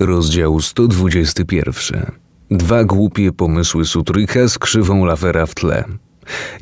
Rozdział 121. Dwa głupie pomysły Sutryka z krzywą lawera w tle.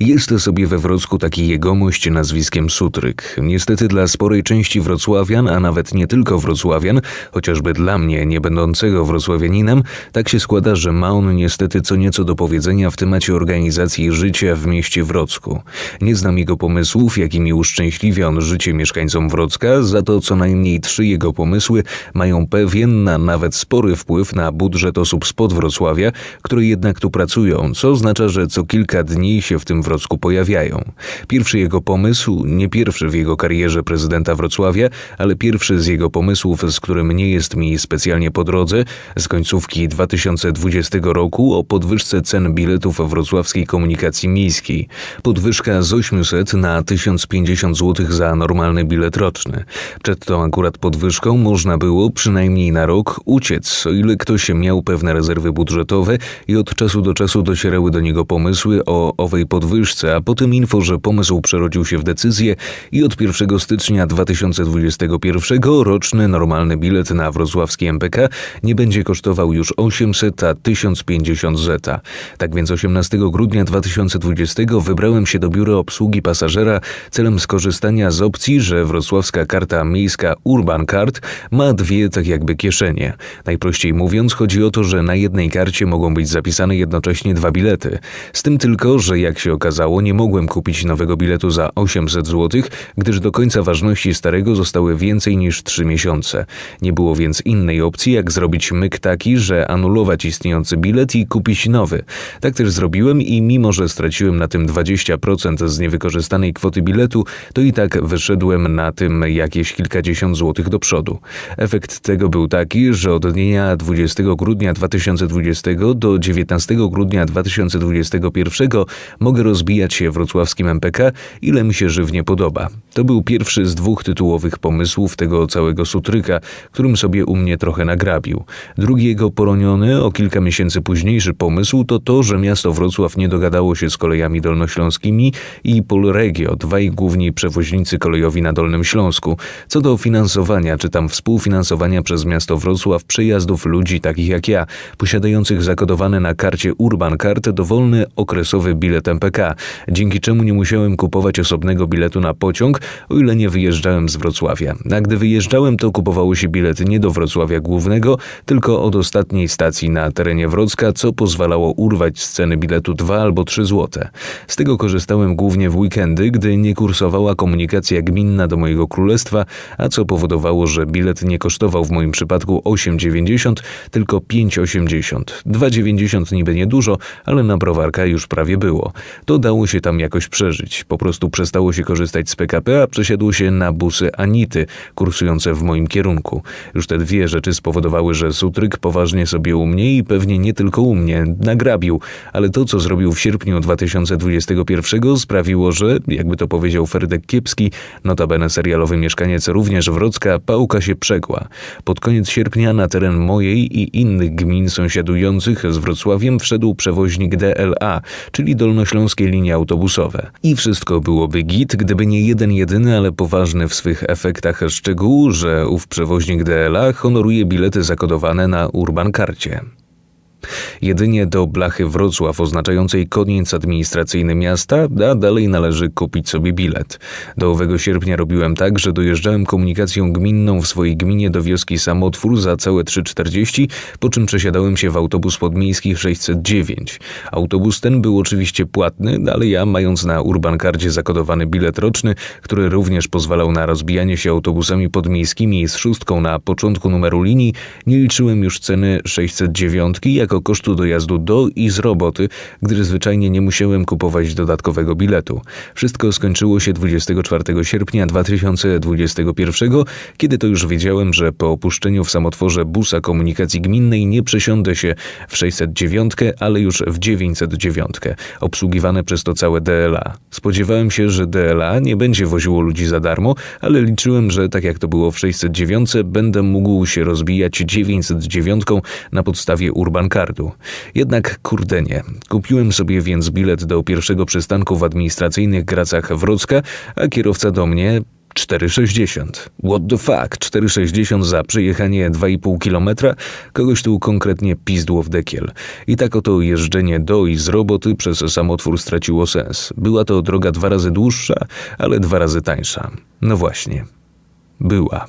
Jest sobie we Wrocku taki jegomość nazwiskiem Sutryk. Niestety dla sporej części wrocławian, a nawet nie tylko wrocławian, chociażby dla mnie, nie będącego wrocławianinem, tak się składa, że ma on niestety co nieco do powiedzenia w temacie organizacji życia w mieście Wrocku. Nie znam jego pomysłów, jakimi uszczęśliwia on życie mieszkańcom Wrocka, za to co najmniej trzy jego pomysły mają pewien, a nawet spory wpływ na budżet osób spod Wrocławia, które jednak tu pracują, co oznacza, że co kilka dni się w tym Wrocku pojawiają. Pierwszy jego pomysł, nie pierwszy w jego karierze prezydenta Wrocławia, ale pierwszy z jego pomysłów, z którym nie jest mi specjalnie po drodze, z końcówki 2020 roku o podwyżce cen biletów wrocławskiej komunikacji miejskiej. Podwyżka z 800 na 1050 zł za normalny bilet roczny. Przed tą akurat podwyżką można było, przynajmniej na rok, uciec, o ile ktoś miał pewne rezerwy budżetowe i od czasu do czasu docierały do niego pomysły o owej podwyżce, a potem info, że pomysł przerodził się w decyzję i od 1 stycznia 2021 roczny normalny bilet na wrocławski MPK nie będzie kosztował już 800, a 1050 zeta. Tak więc 18 grudnia 2020 wybrałem się do biura obsługi pasażera celem skorzystania z opcji, że wrocławska karta miejska Urban Card ma dwie tak jakby kieszenie. Najprościej mówiąc chodzi o to, że na jednej karcie mogą być zapisane jednocześnie dwa bilety. Z tym tylko, że jak się okazało, nie mogłem kupić nowego biletu za 800 zł, gdyż do końca ważności starego zostały więcej niż 3 miesiące. Nie było więc innej opcji, jak zrobić myk taki, że anulować istniejący bilet i kupić nowy. Tak też zrobiłem i mimo, że straciłem na tym 20% z niewykorzystanej kwoty biletu, to i tak wyszedłem na tym jakieś kilkadziesiąt złotych do przodu. Efekt tego był taki, że od dnia 20 grudnia 2020 do 19 grudnia 2021 mogę rozbijać się wrocławskim MPK, ile mi się żywnie podoba. To był pierwszy z dwóch tytułowych pomysłów tego całego sutryka, którym sobie u mnie trochę nagrabił. Drugi jego poroniony, o kilka miesięcy późniejszy pomysł to to, że miasto Wrocław nie dogadało się z kolejami dolnośląskimi i Polregio, dwaj główni przewoźnicy kolejowi na Dolnym Śląsku, co do finansowania czy tam współfinansowania przez miasto Wrocław przejazdów ludzi takich jak ja, posiadających zakodowane na karcie Urban Card dowolny okresowy bilet MPK, dzięki czemu nie musiałem kupować osobnego biletu na pociąg, o ile nie wyjeżdżałem z Wrocławia. A gdy wyjeżdżałem, to kupowało się bilet nie do Wrocławia Głównego, tylko od ostatniej stacji na terenie Wrocka, co pozwalało urwać z ceny biletu 2 albo 3 złote. Z tego korzystałem głównie w weekendy, gdy nie kursowała komunikacja gminna do mojego królestwa, a co powodowało, że bilet nie kosztował w moim przypadku 8,90, tylko 5,80. 2,90 niby niedużo, ale na browarka już prawie było. To dało się tam jakoś przeżyć. Po prostu przestało się korzystać z PKP, a przesiadło się na busy Anity, kursujące w moim kierunku. Już te dwie rzeczy spowodowały, że Sutryk poważnie sobie u mnie i pewnie nie tylko u mnie nagrabił, ale to, co zrobił w sierpniu 2021 sprawiło, że, jakby to powiedział Ferdek Kiepski, notabene serialowy mieszkaniec również Wrocka, pałka się przegła. Pod koniec sierpnia na teren mojej i innych gmin sąsiadujących z Wrocławiem wszedł przewoźnik DLA, czyli Dolnośląskie Linie Autobusowe. I wszystko byłoby git, gdyby nie jeden jedyny, ale poważny w swych efektach szczegół, że ów przewoźnik DLA honoruje bilety zakodowane na Urban Karcie. Jedynie do blachy Wrocław oznaczającej koniec administracyjny miasta, a dalej należy kupić sobie bilet. Do owego sierpnia robiłem tak, że dojeżdżałem komunikacją gminną w swojej gminie do wioski Samotwór za całe 3,40, po czym przesiadałem się w autobus podmiejski 609. Autobus ten był oczywiście płatny, ale ja, mając na Urban Cardzie zakodowany bilet roczny, który również pozwalał na rozbijanie się autobusami podmiejskimi z szóstką na początku numeru linii, nie liczyłem już ceny 609 jako kosztu dojazdu do i z roboty, gdyż zwyczajnie nie musiałem kupować dodatkowego biletu. Wszystko skończyło się 24 sierpnia 2021, kiedy to już wiedziałem, że po opuszczeniu w samotworze busa komunikacji gminnej nie przesiądę się w 609, ale już w 909, obsługiwane przez to całe DLA. Spodziewałem się, że DLA nie będzie woziło ludzi za darmo, ale liczyłem, że tak jak to było w 609, będę mógł się rozbijać 909 na podstawie Urban Jednak kurde nie. Kupiłem sobie więc bilet do pierwszego przystanku w administracyjnych Gracach Wrocka, a kierowca do mnie 4,60. What the fuck? 4,60 za przejechanie 2,5 kilometra? Kogoś tu konkretnie pizdło w dekiel. I tak oto jeżdżenie do i z roboty przez samotwór straciło sens. Była to droga dwa razy dłuższa, ale dwa razy tańsza. No właśnie. Była.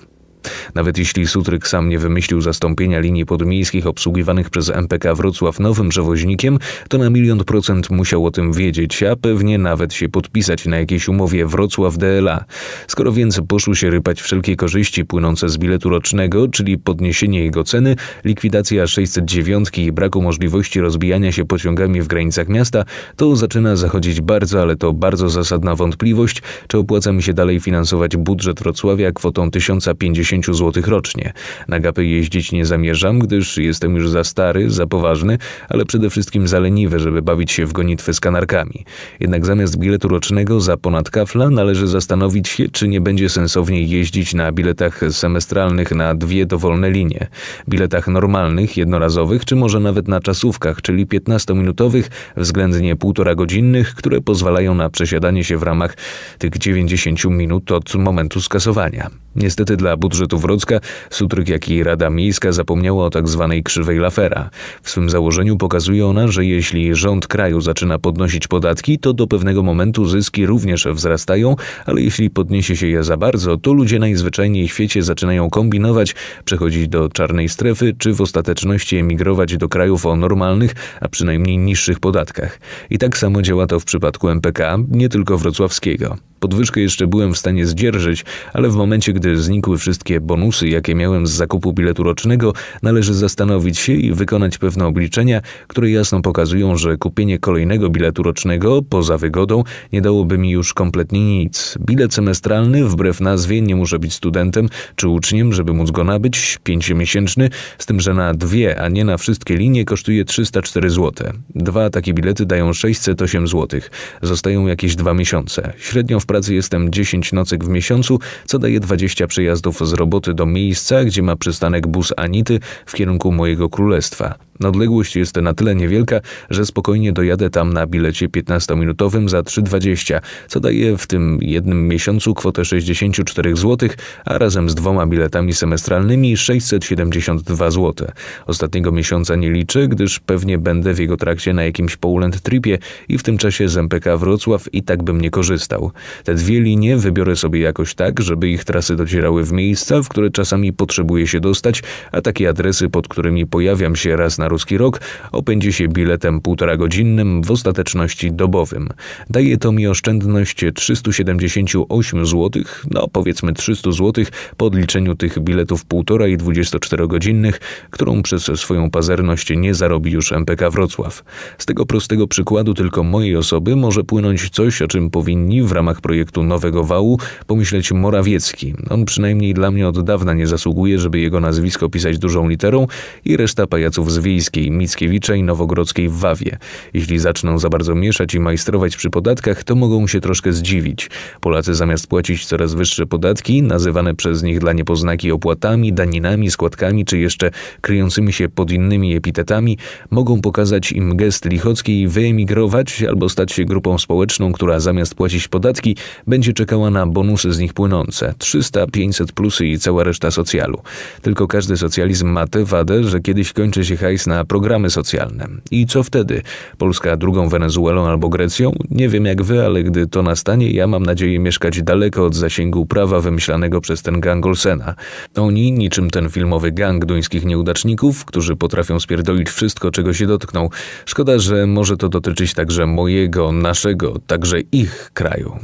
Nawet jeśli Sutryk sam nie wymyślił zastąpienia linii podmiejskich obsługiwanych przez MPK Wrocław nowym przewoźnikiem, to na milion procent musiał o tym wiedzieć, a pewnie nawet się podpisać na jakiejś umowie Wrocław DLA. Skoro więc poszły się rypać wszelkie korzyści płynące z biletu rocznego, czyli podniesienie jego ceny, likwidacja 609 i braku możliwości rozbijania się pociągami w granicach miasta, to zaczyna zachodzić bardzo, ale to bardzo zasadna wątpliwość, czy opłaca mi się dalej finansować budżet Wrocławia kwotą 1050 10 zł rocznie. Na gapy jeździć nie zamierzam, gdyż jestem już za stary, za poważny, ale przede wszystkim za leniwy, żeby bawić się w gonitwy z kanarkami. Jednak zamiast biletu rocznego za ponad kafla należy zastanowić się, czy nie będzie sensowniej jeździć na biletach semestralnych na dwie dowolne linie. Biletach normalnych, jednorazowych, czy może nawet na czasówkach, czyli 15-minutowych, względnie półtora godzinnych, które pozwalają na przesiadanie się w ramach tych 90 minut od momentu skasowania. Niestety dla budżetu Wrocka, Sutryk jak i Rada Miejska zapomniała o tak zwanej krzywej Lafera. W swym założeniu pokazuje ona, że jeśli rząd kraju zaczyna podnosić podatki, to do pewnego momentu zyski również wzrastają, ale jeśli podniesie się je za bardzo, to ludzie najzwyczajniej w świecie zaczynają kombinować, przechodzić do czarnej strefy, czy w ostateczności emigrować do krajów o normalnych, a przynajmniej niższych podatkach. I tak samo działa to w przypadku MPK, nie tylko wrocławskiego. Podwyżkę jeszcze byłem w stanie zdzierżyć, ale w momencie, gdy znikły wszystkie bonusy, jakie miałem z zakupu biletu rocznego, należy zastanowić się i wykonać pewne obliczenia, które jasno pokazują, że kupienie kolejnego biletu rocznego, poza wygodą, nie dałoby mi już kompletnie nic. Bilet semestralny, wbrew nazwie, nie muszę być studentem czy uczniem, żeby móc go nabyć, pięciomiesięczny, z tym, że na dwie, a nie na wszystkie linie kosztuje 304 zł. Dwa takie bilety dają 608 zł. Zostają jakieś dwa miesiące. Średnio w pracy jestem 10 nocek w miesiącu, co daje 20 przejazdów z roboty do miejsca, gdzie ma przystanek bus Anity w kierunku mojego królestwa. Odległość jest na tyle niewielka, że spokojnie dojadę tam na bilecie 15-minutowym za 3,20, co daje w tym jednym miesiącu kwotę 64 zł, a razem z dwoma biletami semestralnymi 672 zł. Ostatniego miesiąca nie liczę, gdyż pewnie będę w jego trakcie na jakimś Poland tripie i w tym czasie z MPK Wrocław i tak bym nie korzystał. Te dwie linie wybiorę sobie jakoś tak, żeby ich trasy docierały w miejsca, w które czasami potrzebuję się dostać, a takie adresy, pod którymi pojawiam się raz na na ruski rok opędzi się biletem półtora godzinnym, w ostateczności dobowym. Daje to mi oszczędność 378 zł, no powiedzmy 300 zł po odliczeniu tych biletów półtora i 24 godzinnych, którą przez swoją pazerność nie zarobi już MPK Wrocław. Z tego prostego przykładu tylko mojej osoby może płynąć coś, o czym powinni w ramach projektu Nowego Wału pomyśleć Morawiecki. On przynajmniej dla mnie od dawna nie zasługuje, żeby jego nazwisko pisać dużą literą i reszta pajaców z Wiejskiej, Mickiewicza i Nowogrodzkiej w Wawie. Jeśli zaczną za bardzo mieszać i majstrować przy podatkach, to mogą się troszkę zdziwić. Polacy zamiast płacić coraz wyższe podatki, nazywane przez nich dla niepoznaki opłatami, daninami, składkami czy jeszcze kryjącymi się pod innymi epitetami, mogą pokazać im gest lichocki i wyemigrować albo stać się grupą społeczną, która zamiast płacić podatki, będzie czekała na bonusy z nich płynące 300, 500 plusy i cała reszta socjalu. Tylko każdy socjalizm ma tę wadę, że kiedyś kończy się hajs na programy socjalne. I co wtedy? Polska drugą Wenezuelą albo Grecją? Nie wiem jak wy, ale gdy to nastanie, ja mam nadzieję mieszkać daleko od zasięgu prawa wymyślanego przez ten gang Olsena. Oni, niczym ten filmowy gang duńskich nieudaczników, którzy potrafią spierdolić wszystko, czego się dotkną. Szkoda, że może to dotyczyć także mojego, naszego, także ich kraju.